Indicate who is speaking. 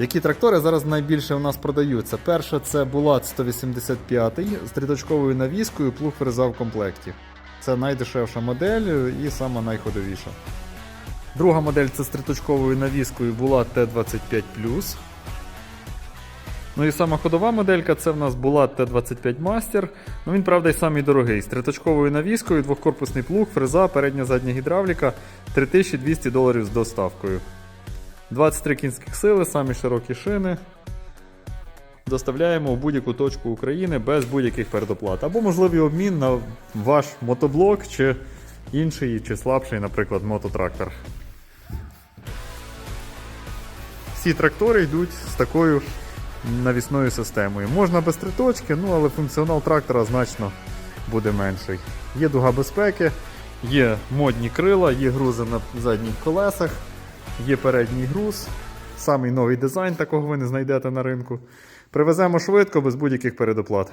Speaker 1: Які трактори зараз найбільше у нас продаються? Перше це Булат 185 з триточковою навіскою, плуг фреза в комплекті. Це найдешевша модель і сама найходовіша. Друга модель це з триточковою навіскою Булат Т25. Ну і сама ходова моделька це в нас Булат Т25 Master. Ну він, правда, й самий дорогий. З триточковою навіскою, двохкорпусний плуг, фреза, передня задня гідравліка 3200 доларів з доставкою. 23 кінських сили, самі широкі шини. Доставляємо в будь-яку точку України без будь-яких передоплат. Або можливий обмін на ваш мотоблок чи інший, чи слабший, наприклад, мототрактор. Всі трактори йдуть з такою навісною системою. Можна без триточки, ну але функціонал трактора значно буде менший. Є дуга безпеки, є модні крила, є грузи на задніх колесах, є передній груз. Самий новий дизайн, такого ви не знайдете на ринку. Привеземо швидко, без будь-яких передоплат.